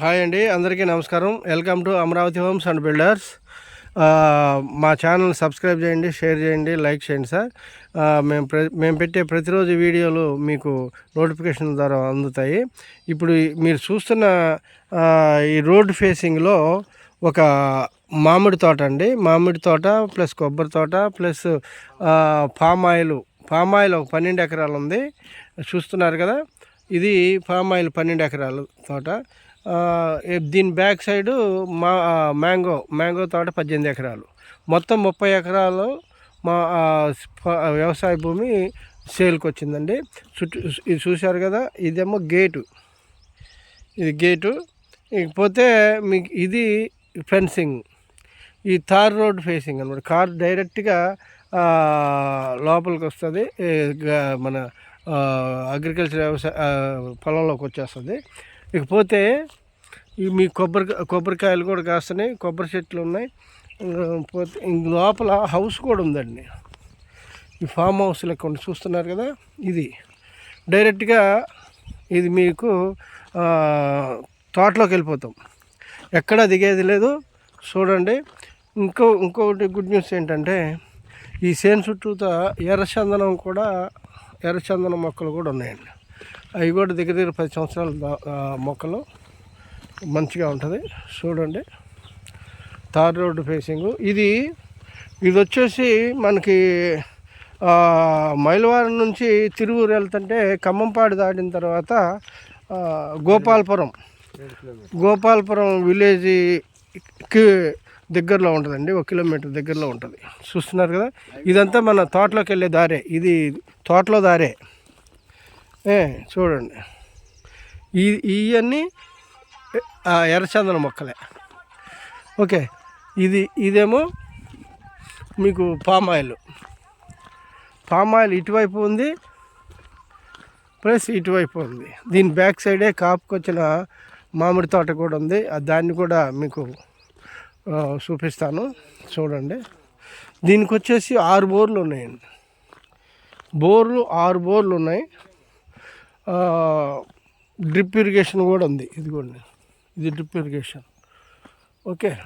Hi అండి అందరికీ నమస్కారం. Welcome to Amaravati homes and builders. మా ఛానల్ సబ్స్క్రైబ్ చేయండి షేర్ చేయండి లైక్ చేయండి సార్. మేము ప్ర మేము పెట్టే ప్రతిరోజు వీడియోలు మీకు నోటిఫికేషన్ ద్వారా అందుతాయి. ఇప్పుడు మీరు చూస్తున్న ఈ రోడ్ ఫేసింగ్లో ఒక మామిడి తోట అండి. మామిడి తోట ప్లస్ కొబ్బరి తోట plus palm oil. Palm oil ఒక పన్నెండు ఎకరాలు ఉంది. చూస్తున్నారు కదా ఇది పామ్ ఆయిల్ పన్నెండు ఎకరాలు తోట. దీని బ్యాక్ సైడు మా మ్యాంగో మ్యాంగో తోట పద్దెనిమిది ఎకరాలు. మొత్తం ముప్పై ఎకరాలు మా వ్యవసాయ భూమి సేల్కి వచ్చిందండి. చుట్టూ ఇది చూశారు కదా ఇదేమో గేటు. ఇది గేటు. ఇకపోతే మీకు ఇది ఫెన్సింగ్. ఈ తార్ రోడ్ ఫేసింగ్ అనమాట కార్ డైరెక్ట్గా లోపలికి వస్తుంది. మన అగ్రికల్చర్ వ్యవసాయ పొలంలోకి వచ్చేస్తుంది. ఇకపోతే ఈ మీ కొబ్బరి కొబ్బరికాయలు కూడా కాస్తున్నాయి కొబ్బరి చెట్లు ఉన్నాయి. పోతే ఇంక లోపల హౌస్ కూడా ఉందండి. ఈ ఫామ్ హౌస్ లెక్క ఉంది చూస్తున్నారు కదా? ఇది డైరెక్ట్గా ఇది మీకు తోటలోకి వెళ్ళిపోతాం. ఎక్కడా దిగేది లేదు. చూడండి. ఇంకో ఇంకొకటి గుడ్ న్యూస్ ఏంటంటే ఈ సేన్ చుట్టూతా ఎర్రచందనం కూడా ఎర్రచందనం మొక్కలు కూడా ఉన్నాయండి. అవి కూడా దగ్గర దగ్గర పది సంవత్సరాల మొక్కలు మంచిగా ఉంటుంది. చూడండి. Tar road facing. ఇది ఇది వచ్చేసి మనకి మైలవారం నుంచి తిరువూరు వెళ్తుంటే ఖమ్మంపాడు దాటిన తర్వాత గోపాలపురం. గోపాలపురం విలేజ్కి దగ్గరలో ఉంటుందండి. ఒక కిలోమీటర్ దగ్గరలో ఉంటుంది. చూస్తున్నారు కదా? ఇదంతా మన తోటలోకి వెళ్ళే దారే. ఇది తోటలో దారే. ఏ చూడండి. ఈ ఇవన్నీ ఎర్రచందన మొక్కలే. ఓకే ఇది ఇదేమో మీకు పామ్ ఆయిల్. పామ్ ఆయిల్ ఇటువైపు ఉంది ప్లస్ ఇటువైపు ఉంది. దీని బ్యాక్ సైడే కాపుకొచ్చిన మామిడి తోట కూడా ఉంది. దాన్ని కూడా మీకు చూపిస్తాను. చూడండి. దీనికి వచ్చేసి ఆరు బోర్లు ఉన్నాయండి. బోర్లు ఆరు బోర్లు ఉన్నాయి. డ్రిప్ ఇరిగేషన్ కూడా ఉంది. ఇదిగోండి. ఇది డ్రిప్ ఇరిగేషన్. ఓకే.